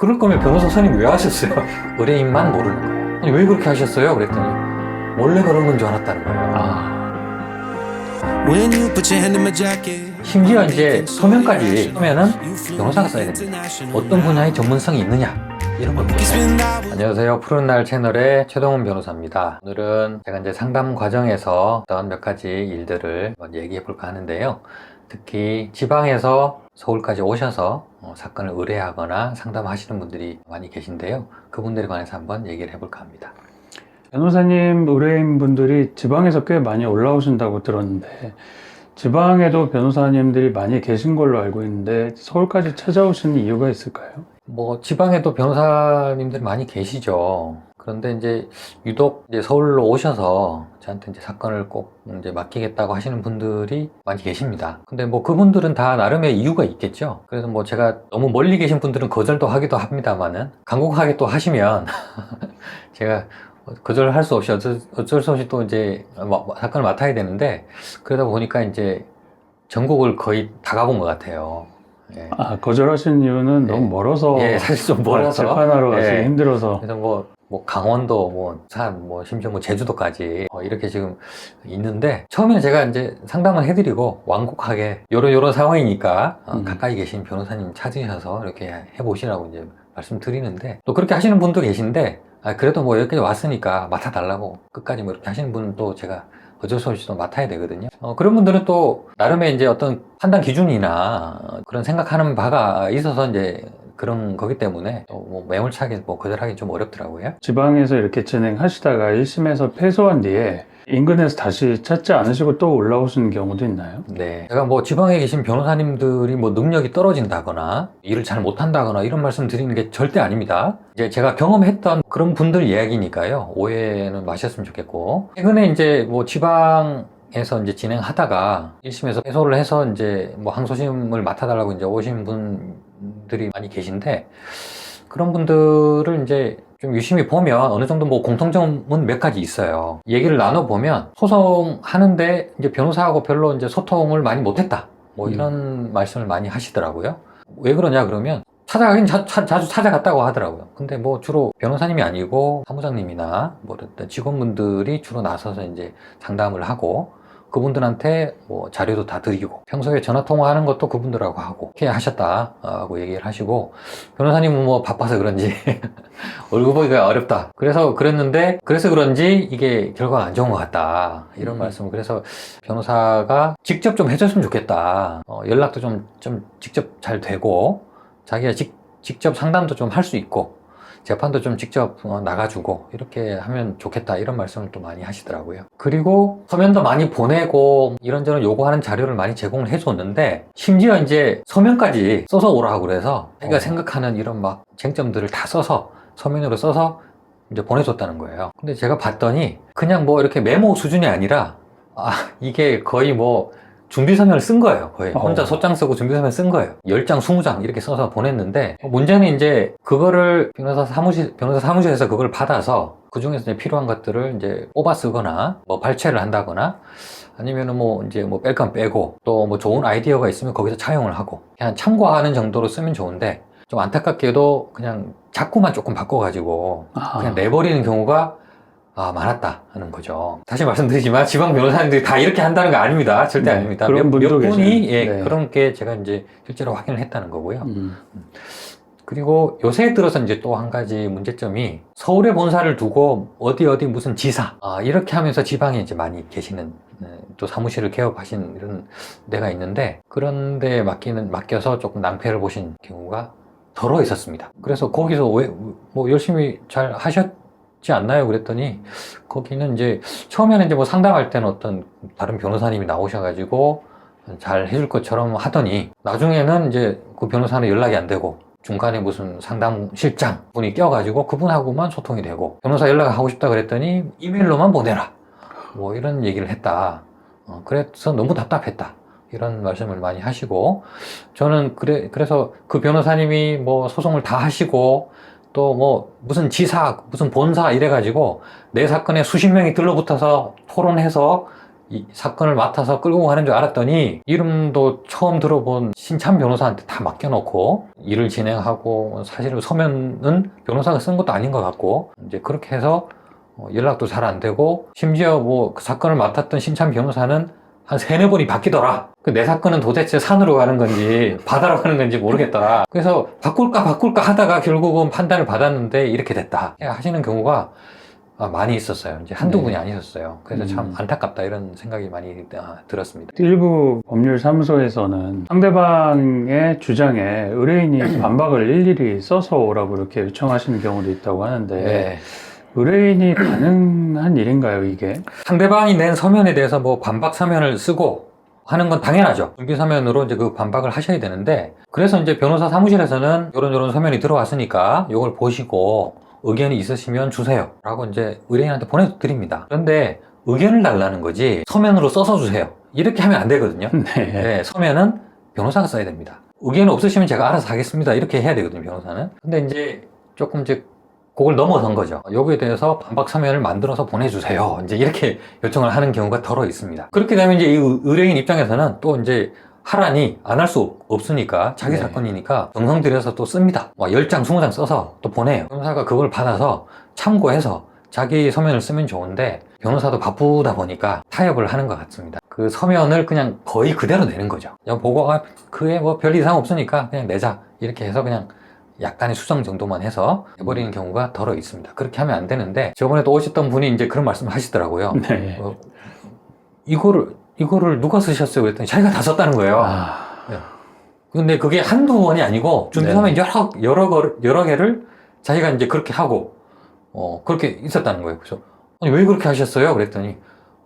그럴 거면 변호사 선임 왜 하셨어요? 의뢰인만 모르는 거예요. 아니, 왜 그렇게 하셨어요? 그랬더니 원래 그런 건 줄 알았다는 거예요. 아, When you put your hand in my jacket. 심지어 이제 서면까지 하면은 변호사가 써야 됩니다. 어떤 분야의 전문성이 있느냐 이런 걸 보세요. 안녕하세요. 푸른 날 채널의 최동훈 변호사입니다. 오늘은 제가 이제 상담 과정에서 어떤 몇 가지 일들을 얘기해 볼까 하는데요. 특히 지방에서 서울까지 오셔서 어, 사건을 의뢰하거나 상담하시는 분들이 많이 계신데요. 그분들에 관해서 한번 얘기를 해볼까 합니다. 변호사님 의뢰인분들이 지방에서 꽤 많이 올라오신다고 들었는데 지방에도 변호사님들이 많이 계신 걸로 알고 있는데 서울까지 찾아오시는 이유가 있을까요? 뭐 지방에도 변호사님들 많이 계시죠. 그런데 이제 유독 이제 서울로 오셔서 저한테 이제 사건을 꼭 이제 맡기겠다고 하시는 분들이 많이 계십니다. 근데 뭐 그분들은 다 나름의 이유가 있겠죠. 그래서 뭐 제가 너무 멀리 계신 분들은 거절도 하기도 합니다만은 간곡하게 또 하시면 제가 거절할 수 없이 어쩔, 어쩔 수 없이 또 이제 마- 사건을 맡아야 되는데 그러다 보니까 이제 전국을 거의 다 가본 것 같아요. 예. 아 거절하신 이유는 예. 너무 멀어서 예, 사실 좀 멀어서. 재판하러 가기 예. 힘들어서 그래서 뭐, 뭐 강원도, 뭐 산, 뭐 심지어 뭐 제주도까지 어, 이렇게 지금 있는데 처음에는 제가 이제 상담을 해드리고 완곡하게 요런 요런 상황이니까 어, 음. 가까이 계신 변호사님 찾으셔서 이렇게 해보시라고 이제 말씀드리는데 또 그렇게 하시는 분도 계신데 아, 그래도 뭐 여기까지 왔으니까 맡아달라고 끝까지 뭐 이렇게 하시는 분도 제가 어쩔 수 없이 또 맡아야 되거든요. 어, 그런 분들은 또 나름의 이제 어떤 판단 기준이나 어, 그런 생각하는 바가 있어서 이제 그런 거기 때문에 또뭐 매몰차게 뭐 거절하기 좀 어렵더라고요. 지방에서 이렇게 진행하시다가 1심에서 패소한 뒤에 인근에서 다시 찾지 않으시고 또 올라오시는 경우도 있나요? 네. 제가 뭐 지방에 계신 변호사님들이 뭐 능력이 떨어진다거나 일을 잘 못한다거나 이런 말씀 드리는 게 절대 아닙니다. 이제 제가 경험했던 그런 분들 이야기니까요. 오해는 마셨으면 좋겠고. 최근에 이제 뭐 지방에서 이제 진행하다가 1심에서 해소를 해서 이제 뭐 항소심을 맡아달라고 이제 오신 분 들이 많이 계신데 그런 분들을 이제 좀 유심히 보면 어느 정도 뭐 공통점은 몇 가지 있어요. 얘기를 나눠 보면 소송하는데 이제 변호사하고 별로 이제 소통을 많이 못했다. 뭐 음. 이런 말씀을 많이 하시더라고요. 왜 그러냐 그러면 찾아가긴 자, 주 찾아갔다고 하더라고요. 근데 뭐 주로 변호사님이 아니고 사무장님이나 뭐 직원분들이 주로 나서서 이제 상담을 하고 그분들한테 뭐 자료도 다 드리고 평소에 전화 통화하는 것도 그분들하고 하고 이렇게 하셨다고 얘기를 하시고 변호사님은 뭐 바빠서 그런지 얼굴 보기가 어렵다. 그래서 그랬는데 그래서 그런지 이게 결과가 안 좋은 것 같다. 이런 음. 말씀을 그래서 변호사가 직접 좀 해줬으면 좋겠다. 어, 연락도 좀 좀 직접 잘 되고 자기가 직, 직접 상담도 좀 할 수 있고 재판도 좀 직접 어, 나가주고 이렇게 하면 좋겠다 이런 말씀을 또 많이 하시더라고요. 그리고 서면도 많이 보내고 이런저런 요구하는 자료를 많이 제공을 해줬는데 심지어 이제 서면까지 써서 오라고 그래서 자기가 어. 생각하는 이런 막 쟁점들을 다 써서 서면으로 써서 이제 보내줬다는 거예요. 근데 제가 봤더니 그냥 뭐 이렇게 메모 수준이 아니라 아 이게 거의 뭐 준비 서면을 쓴 거예요. 거의 혼자 어. 소장 쓰고 준비 서면 쓴 거예요. 10장, 20장 이렇게 써서 보냈는데 문제는 이제 그거를 변호사 사무실 변호사 사무실에서 그걸 받아서 그 중에서 이제 필요한 것들을 이제 뽑아 쓰거나 뭐 발췌를 한다거나 아니면은 뭐 이제 뭐 뺄 건 빼고 또 뭐 좋은 아이디어가 있으면 거기서 차용을 하고 그냥 참고하는 정도로 쓰면 좋은데 좀 안타깝게도 그냥 자꾸만 조금 바꿔가지고 아, 그냥 내버리는 경우가 아, 많았다 하는 거죠. 다시 말씀드리지만 지방 변호사님들이 다 이렇게 한다는 거 아닙니다. 절대 네, 아닙니다. 그런 몇, 몇 분이. 예, 네. 그런 게 제가 이제 실제로 확인을 했다는 거고요. 음. 그리고 요새 들어서 이제 또 한 가지 문제점이 서울에 본사를 두고 어디 어디 무슨 지사 아, 이렇게 하면서 지방에 이제 많이 계시는 네, 또 사무실을 개업하신 이런 데가 있는데 그런 데 맡기는 맡겨서 조금 낭패를 보신 경우가 더러 있었습니다. 그래서 거기서 왜 뭐 열심히 잘 하셨 지 않나요? 그랬더니 거기는 이제 처음에는 이제 뭐 상담할 때는 어떤 다른 변호사님이 나오셔가지고 잘 해줄 것처럼 하더니 나중에는 이제 그 변호사는 연락이 안 되고 중간에 무슨 상담 실장 분이 껴가지고 그분하고만 소통이 되고 변호사 연락을 하고 싶다 그랬더니 이메일로만 보내라. 뭐 이런 얘기를 했다. 어, 그래서 너무 답답했다. 이런 말씀을 많이 하시고 저는 그래 그래서 그 변호사님이 뭐 소송을 다 하시고 또 뭐 무슨 지사 무슨 본사 이래가지고 내 사건에 수십 명이 들러붙어서 토론해서 이 사건을 맡아서 끌고 가는 줄 알았더니 이름도 처음 들어본 신참 변호사한테 다 맡겨놓고 일을 진행하고 사실은 서면은 변호사가 쓴 것도 아닌 것 같고 이제 그렇게 해서 어, 연락도 잘 안 되고 심지어 뭐 그 사건을 맡았던 신참 변호사는 한 세네 번이 바뀌더라. 그 내 사건은 도대체 산으로 가는 건지 바다로 가는 건지 모르겠더라. 그래서 바꿀까 바꿀까 하다가 결국은 판단을 받았는데 이렇게 됐다. 하시는 경우가 아, 많이 있었어요. 이제 한두 네. 분이 아니셨어요. 그래서 참 음. 안타깝다 이런 생각이 많이 아, 들었습니다. 일부 법률사무소에서는 상대방의 주장에 의뢰인이 반박을 일일이 써서 오라고 이렇게 요청하시는 경우도 있다고 하는데 네. 의뢰인이 가능한 일인가요, 이게? 상대방이 낸 서면에 대해서 뭐 반박 서면을 쓰고 하는 건 당연하죠. 준비 서면으로 이제 그 반박을 하셔야 되는데 그래서 이제 변호사 사무실에서는 이런 이런 서면이 들어왔으니까 이걸 보시고 의견이 있으시면 주세요. 라고 이제 의뢰인한테 보내드립니다. 그런데 의견을 달라는 거지 서면으로 써서 주세요. 이렇게 하면 안 되거든요. 네. 네, 서면은 변호사가 써야 됩니다. 의견 없으시면 제가 알아서 하겠습니다. 이렇게 해야 되거든요, 변호사는. 근데 이제 조금 이제 그걸 넘어선 거죠. 여기에 대해서 반박 서면을 만들어서 보내주세요. 이제 이렇게 요청을 하는 경우가 덜어 있습니다. 그렇게 되면 이제 이 의- 의뢰인 입장에서는 또 이제 하라니 안 할 수 없으니까 자기 네. 사건이니까 정성 들여서 또 씁니다. 뭐 10장, 20장 써서 또 보내요. 변호사가 그걸 받아서 참고해서 자기 서면을 쓰면 좋은데 변호사도 바쁘다 보니까 타협을 하는 것 같습니다. 그 서면을 그냥 거의 그대로 내는 거죠. 그냥 보고 아, 그에 뭐별 이상 없으니까 그냥 내자 이렇게 해서 그냥 약간의 수정 정도만 해서 해버리는 경우가 덜어 있습니다. 그렇게 하면 안 되는데 저번에도 오셨던 분이 이제 그런 말씀을 하시더라고요. 네. 어, 이거를 이거를 누가 쓰셨어요? 그랬더니 자기가 다 썼다는 거예요. 아, 근데 그게 한두 번이 아니고 준비서면 여러 여러 거 여러 개를 자기가 이제 그렇게 하고 어 그렇게 있었다는 거예요. 그래서 아니 왜 그렇게 하셨어요? 그랬더니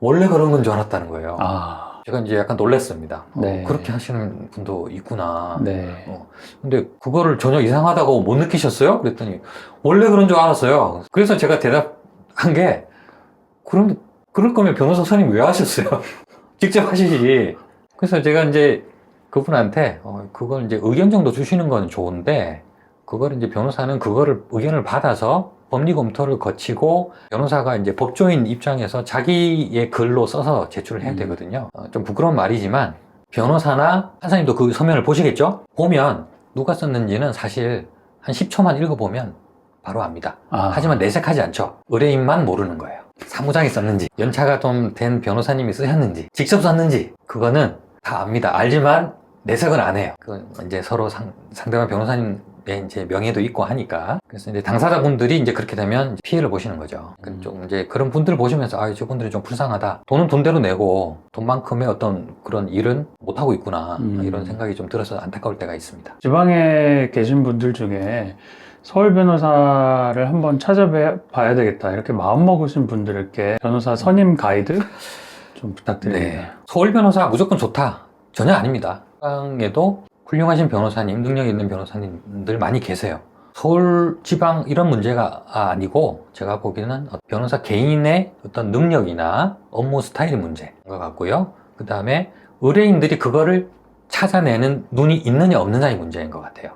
원래 그런 건 줄 알았다는 거예요. 아, 제가 이제 약간 놀랐습니다. 어, 네. 그렇게 하시는 분도 있구나. 네. 어, 근데 그거를 전혀 이상하다고 못 느끼셨어요? 그랬더니 원래 그런 줄 알았어요. 그래서 제가 대답한 게 그럼 그럴 거면 변호사 선임 왜 하셨어요? 직접 하시지. 그래서 제가 이제 그분한테 어, 그걸 이제 의견 정도 주시는 건 좋은데 그걸 이제 변호사는 그거를 의견을 받아서 법리 검토를 거치고 변호사가 이제 법조인 입장에서 자기의 글로 써서 제출을 해야 음. 되거든요. 어, 좀 부끄러운 말이지만 변호사나 판사님도 그 서면을 보시겠죠? 보면 누가 썼는지는 사실 한 10초만 읽어보면 바로 압니다. 아, 하지만 내색하지 않죠. 의뢰인만 모르는 거예요. 사무장이 썼는지, 연차가 좀 된 변호사님이 쓰셨는지, 직접 썼는지, 그거는 다 압니다. 알지만 내색은 안 해요. 그 이제 서로 상, 상대방 변호사님의 이제 명예도 있고 하니까. 그래서 이제 당사자분들이 이제 그렇게 되면 피해를 보시는 거죠. 음. 좀 이제 그런 분들 보시면서 아, 저분들이 좀 불쌍하다. 돈은 돈대로 내고 돈만큼의 어떤 그런 일은 못 하고 있구나. 음. 이런 생각이 좀 들어서 안타까울 때가 있습니다. 지방에 계신 분들 중에 서울 변호사를 한번 찾아봐야 되겠다 이렇게 마음 먹으신 분들께 변호사 선임 가이드 좀 부탁드립니다. 네. 서울 변호사 무조건 좋다. 전혀 아닙니다. 지방에도 훌륭하신 변호사님, 능력 있는 변호사님들 많이 계세요. 서울 지방 이런 문제가 아니고 제가 보기에는 변호사 개인의 어떤 능력이나 업무 스타일의 문제인 것 같고요. 그 다음에 의뢰인들이 그거를 찾아내는 눈이 있느냐 없느냐의 문제인 것 같아요.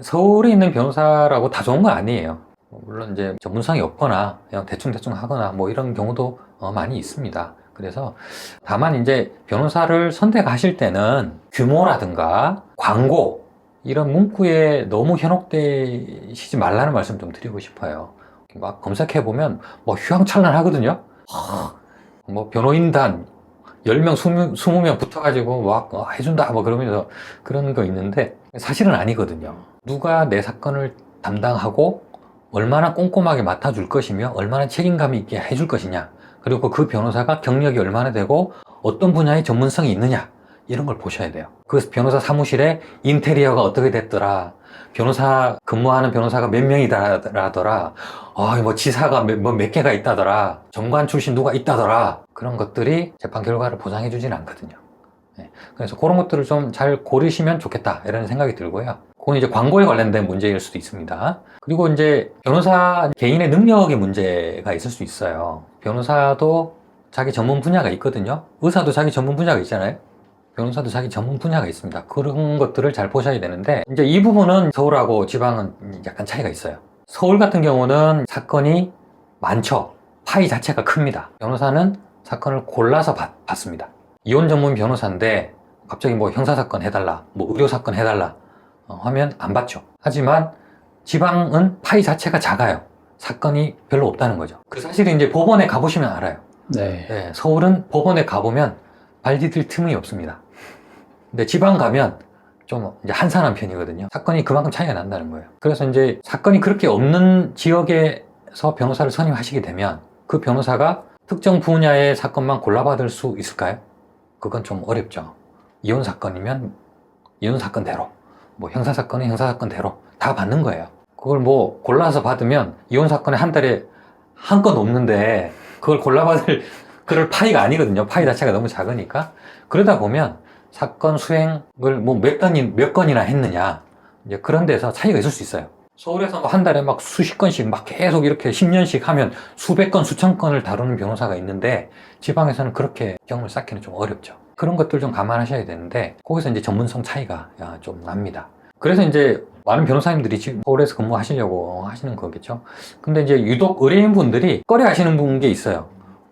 서울에 있는 변호사라고 다 좋은 건 아니에요. 물론 이제 전문성이 없거나 그냥 대충대충 하거나 뭐 이런 경우도 어, 많이 있습니다. 그래서 다만 이제 변호사를 선택하실 때는 규모라든가 광고 이런 문구에 너무 현혹되시지 말라는 말씀 좀 드리고 싶어요. 막 검색해 보면 뭐 휘황찬란 하거든요. 하, 뭐 변호인단 10명, 20명, 20명 붙어가지고 막 어, 해준다 뭐 그러면서 그런 거 있는데 사실은 아니거든요. 누가 내 사건을 담당하고 얼마나 꼼꼼하게 맡아줄 것이며 얼마나 책임감 있게 해줄 것이냐 그리고 그 변호사가 경력이 얼마나 되고 어떤 분야의 전문성이 있느냐 이런 걸 보셔야 돼요. 그 변호사 사무실에 인테리어가 어떻게 됐더라. 변호사 근무하는 변호사가 몇 명이더라. 아, 뭐 지사가 몇, 뭐몇 개가 있다더라. 정관 출신 누가 있다더라. 그런 것들이 재판 결과를 보장해 주진 않거든요. 네. 그래서 그런 것들을 좀 잘 고르시면 좋겠다. 이런 생각이 들고요. 그건 이제 광고에 관련된 문제일 수도 있습니다. 그리고 이제 변호사 개인의 능력의 문제가 있을 수 있어요. 변호사도 자기 전문 분야가 있거든요. 의사도 자기 전문 분야가 있잖아요. 변호사도 자기 전문 분야가 있습니다. 그런 것들을 잘 보셔야 되는데, 이제 이 부분은 서울하고 지방은 약간 차이가 있어요. 서울 같은 경우는 사건이 많죠. 파이 자체가 큽니다. 변호사는 사건을 골라서 받, 받습니다. 이혼 전문 변호사인데 갑자기 뭐 형사 사건 해달라, 뭐 의료 사건 해달라 어, 하면 안 받죠. 하지만 지방은 파이 자체가 작아요. 사건이 별로 없다는 거죠. 그 사실은 이제 법원에 가보시면 알아요. 네. 네, 서울은 법원에 가보면 발 디딜 틈이 없습니다. 근데 지방 가면 좀 이제 한산한 편이거든요. 사건이 그만큼 차이가 난다는 거예요. 그래서 이제 사건이 그렇게 없는 지역에서 변호사를 선임하시게 되면 그 변호사가 특정 분야의 사건만 골라받을 수 있을까요? 그건 좀 어렵죠. 이혼 사건이면 이혼 사건대로, 뭐 형사 사건은 형사 사건대로 다 받는 거예요. 그걸 뭐 골라서 받으면 이혼 사건에 한 달에 한 건 없는데 그걸 골라받을 그럴 파이가 아니거든요. 파이 자체가 너무 작으니까. 그러다 보면 사건 수행을 뭐 몇 건이, 몇 건이나 했느냐. 이제 그런 데서 차이가 있을 수 있어요. 서울에서 뭐한 달에 막 수십 건씩 막 계속 이렇게 10년씩 하면 수백 건, 수천 건을 다루는 변호사가 있는데 지방에서는 그렇게 경험을 쌓기는 좀 어렵죠. 그런 것들 좀 감안하셔야 되는데 거기서 이제 전문성 차이가 야, 좀 납니다. 그래서 이제 많은 변호사님들이 지금 서울에서 근무하시려고 하시는 거겠죠. 근데 이제 유독 의뢰인 분들이 꺼려 하시는 분게 있어요.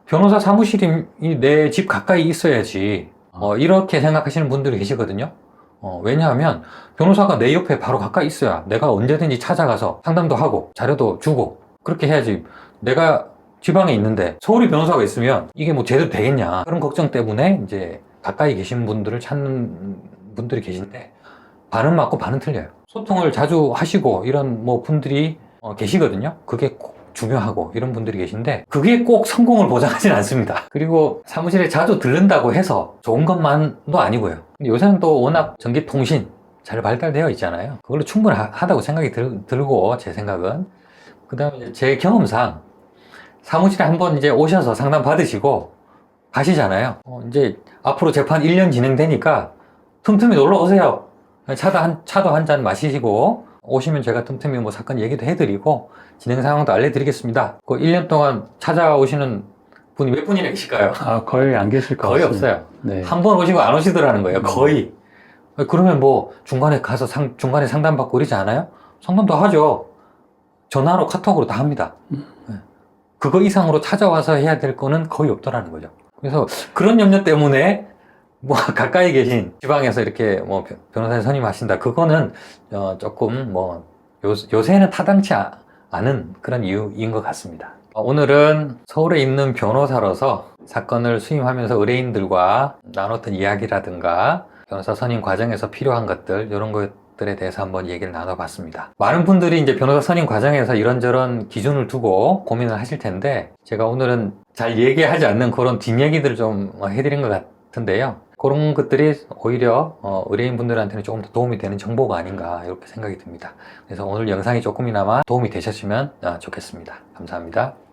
변호사 사무실이 내 집 가까이 있어야지. 어, 이렇게 생각하시는 분들이 계시거든요. 어, 왜냐하면 변호사가 내 옆에 바로 가까이 있어야 내가 언제든지 찾아가서 상담도 하고 자료도 주고 그렇게 해야지 내가 지방에 있는데 서울에 변호사가 있으면 이게 뭐 제대로 되겠냐 그런 걱정 때문에 이제 가까이 계신 분들을 찾는 분들이 계신데 반은 맞고 반은 틀려요. 소통을 자주 하시고 이런 뭐 분들이 어, 계시거든요. 그게 꼭 중요하고 이런 분들이 계신데 그게 꼭 성공을 보장하진 않습니다. 그리고 사무실에 자주 들른다고 해서 좋은 것만도 아니고요. 요새는 또 워낙 전기통신 잘 발달되어 있잖아요. 그걸로 충분하다고 생각이 들, 들고 제 생각은 그 다음에 제 경험상 사무실에 한번 이제 오셔서 상담 받으시고 가시잖아요. 어, 이제 앞으로 재판 1년 진행되니까 틈틈이 놀러 오세요. 차도 한, 차도 한 잔 마시시고 오시면 제가 틈틈이 뭐 사건 얘기도 해드리고 진행 상황도 알려드리겠습니다. 그 1년 동안 찾아오시는 분이 몇 분이나 계실까요? 아, 거의 안 계실 것 거의. 없어요. 네. 한 번 오시고 안 오시더라는 거예요. 음. 거의. 그러면 뭐 중간에 가서 상, 중간에 상담받고 그러지 않아요? 상담도 하죠. 전화로 카톡으로 다 합니다. 음. 네. 그거 이상으로 찾아와서 해야 될 거는 거의 없더라는 거죠. 그래서 그런 염려 때문에 뭐 가까이 계신 지방에서 이렇게 뭐 변- 변호사 선임하신다. 그거는 어 조금 뭐 요, 요새는 타당치 아- 않은 그런 이유인 것 같습니다. 어, 오늘은 서울에 있는 변호사로서 사건을 수임하면서 의뢰인들과 나눴던 이야기라든가 변호사 선임 과정에서 필요한 것들 이런 것들에 대해서 한번 얘기를 나눠봤습니다. 많은 분들이 이제 변호사 선임 과정에서 이런저런 기준을 두고 고민을 하실 텐데 제가 오늘은 잘 얘기하지 않는 그런 뒷얘기들을 좀 해드린 것 같은데요. 그런 것들이 오히려 어, 의뢰인분들한테는 조금 더 도움이 되는 정보가 아닌가 이렇게 생각이 듭니다. 그래서 오늘 영상이 조금이나마 도움이 되셨으면 아, 좋겠습니다. 감사합니다.